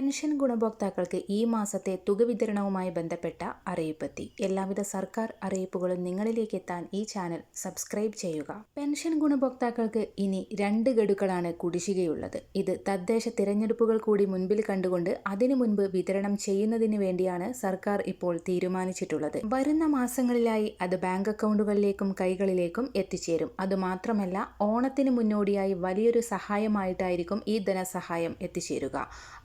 Pension ഗുണഭോക്താക്കൾക്ക് ഈ മാസത്തെ തുക വിതരണവുമായി ബന്ധപ്പെട്ട അറിയിപ്പെത്തി. എല്ലാവിധ സർക്കാർ അറിയിപ്പുകളും നിങ്ങളിലേക്ക് എത്താൻ ഈ ചാനൽ സബ്സ്ക്രൈബ് ചെയ്യുക. പെൻഷൻ ഗുണഭോക്താക്കൾക്ക് ഇനി രണ്ട് ഗഡുക്കളാണ് കുടിശ്ശികയുള്ളത്. ഇത് തദ്ദേശ തിരഞ്ഞെടുപ്പുകൾ കൂടി മുൻപിൽ കണ്ടുകൊണ്ട് അതിനു മുൻപ് വിതരണം ചെയ്യുന്നതിന് വേണ്ടിയാണ് സർക്കാർ ഇപ്പോൾ തീരുമാനിച്ചിട്ടുള്ളത്. വരുന്ന മാസങ്ങളിലായി അത് ബാങ്ക് അക്കൗണ്ടുകളിലേക്കും കൈകളിലേക്കും എത്തിച്ചേരും. അതുമാത്രമല്ല ഓണത്തിന് മുന്നോടിയായി വലിയൊരു സഹായമായിട്ടായിരിക്കും ഈ ധനസഹായം എത്തിച്ചേരുക.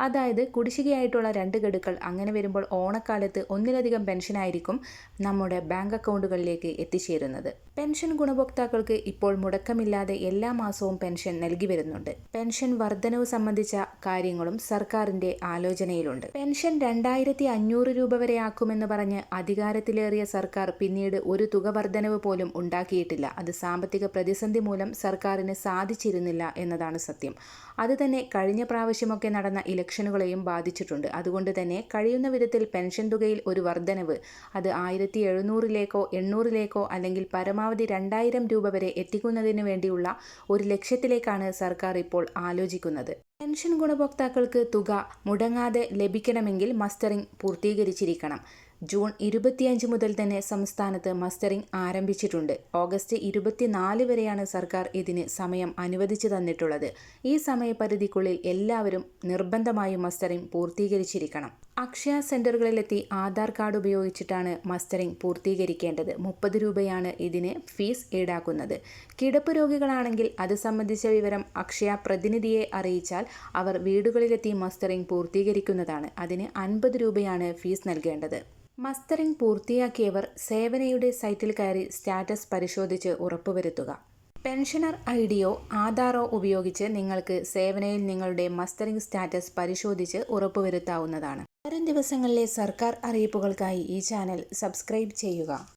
അതായത് കുടിശ്ശികയായിട്ടുള്ള രണ്ട് ഗഡുക്കൾ അങ്ങനെ വരുമ്പോൾ ഓണക്കാലത്ത് ഒന്നിലധികം പെൻഷനായിരിക്കും നമ്മുടെ ബാങ്ക് അക്കൗണ്ടുകളിലേക്ക് എത്തിച്ചേരുന്നത്. പെൻഷൻ ഗുണഭോക്താക്കൾക്ക് ഇപ്പോൾ മുടക്കമില്ലാതെ എല്ലാ മാസവും പെൻഷൻ നൽകി വരുന്നുണ്ട്. പെൻഷൻ വർധനവ് സംബന്ധിച്ച കാര്യങ്ങളും സർക്കാരിന്റെ ആലോചനയിലുണ്ട്. പെൻഷൻ രണ്ടായിരത്തി അഞ്ഞൂറ് രൂപ വരെ ആക്കുമെന്ന് പറഞ്ഞ് അധികാരത്തിലേറിയ സർക്കാർ പിന്നീട് ഒരു തുക വർധനവ് പോലും ഉണ്ടാക്കിയിട്ടില്ല. അത് സാമ്പത്തിക പ്രതിസന്ധി മൂലം സർക്കാരിന് സാധിച്ചിരുന്നില്ല എന്നതാണ് സത്യം. അതുതന്നെ കഴിഞ്ഞ പ്രാവശ്യമൊക്കെ നടന്ന ഇലക്ഷനുകളെയും ബാധിച്ചിട്ടുണ്ട്. അതുകൊണ്ട് തന്നെ കഴിയുന്ന വിധത്തിൽ പെൻഷൻ തുകയിൽ ഒരു വർധനവ് അത് ആയിരത്തി എഴുന്നൂറിലേക്കോ എണ്ണൂറിലേക്കോ അല്ലെങ്കിൽ പരമാവധി രണ്ടായിരം രൂപ വരെ എത്തിക്കുന്നതിന് വേണ്ടിയുള്ള ഒരു ലക്ഷ്യത്തിലേക്കാണ് സർക്കാർ ഇപ്പോൾ ആലോചിക്കുന്നത്. പെൻഷൻ ഗുണഭോക്താക്കൾക്ക് തുക മുടങ്ങാതെ ലഭിക്കണമെങ്കിൽ മസ്റ്ററിംഗ് പൂർത്തീകരിച്ചിരിക്കണം. ജൂൺ ഇരുപത്തിയഞ്ച് മുതൽ തന്നെ സംസ്ഥാനത്ത് മസ്റ്ററിംഗ് ആരംഭിച്ചിട്ടുണ്ട്. ഓഗസ്റ്റ് ഇരുപത്തിനാല് വരെയാണ് സർക്കാർ ഇതിന് സമയം അനുവദിച്ചു തന്നിട്ടുള്ളത്. ഈ സമയപരിധിക്കുള്ളിൽ എല്ലാവരും നിർബന്ധമായും മസ്റ്ററിംഗ് പൂർത്തീകരിച്ചിരിക്കണം. അക്ഷയ സെന്ററുകളിലെത്തി ആധാർ കാർഡ് ഉപയോഗിച്ചിട്ടാണ് മസ്റ്ററിംഗ് പൂർത്തീകരിക്കേണ്ടത്. മുപ്പത് രൂപയാണ് ഇതിന് ഫീസ് ഈടാക്കുന്നത്. കിടപ്പ് രോഗികളാണെങ്കിൽ അത് സംബന്ധിച്ച വിവരം അക്ഷയ പ്രതിനിധിയെ അറിയിച്ചാൽ അവർ വീടുകളിലെത്തി മസ്റ്ററിംഗ് പൂർത്തീകരിക്കുന്നതാണ്. അതിന് അൻപത് രൂപയാണ് ഫീസ് നൽകേണ്ടത്. മസ്റ്ററിംഗ് പൂർത്തിയാക്കിയവർ സേവനയുടെ സൈറ്റിൽ കയറി സ്റ്റാറ്റസ് പരിശോധിച്ച് ഉറപ്പുവരുത്തുക. പെൻഷനർ ഐ ഡിയോ ആധാറോ ഉപയോഗിച്ച് നിങ്ങൾക്ക് സേവനയിൽ നിങ്ങളുടെ മസ്റ്ററിംഗ് സ്റ്റാറ്റസ് പരിശോധിച്ച് ഉറപ്പുവരുത്താവുന്നതാണ്. വരും ദിവസങ്ങളിലെ സർക്കാർ അറിയിപ്പുകൾക്കായി ഈ ചാനൽ സബ്സ്ക്രൈബ് ചെയ്യുക.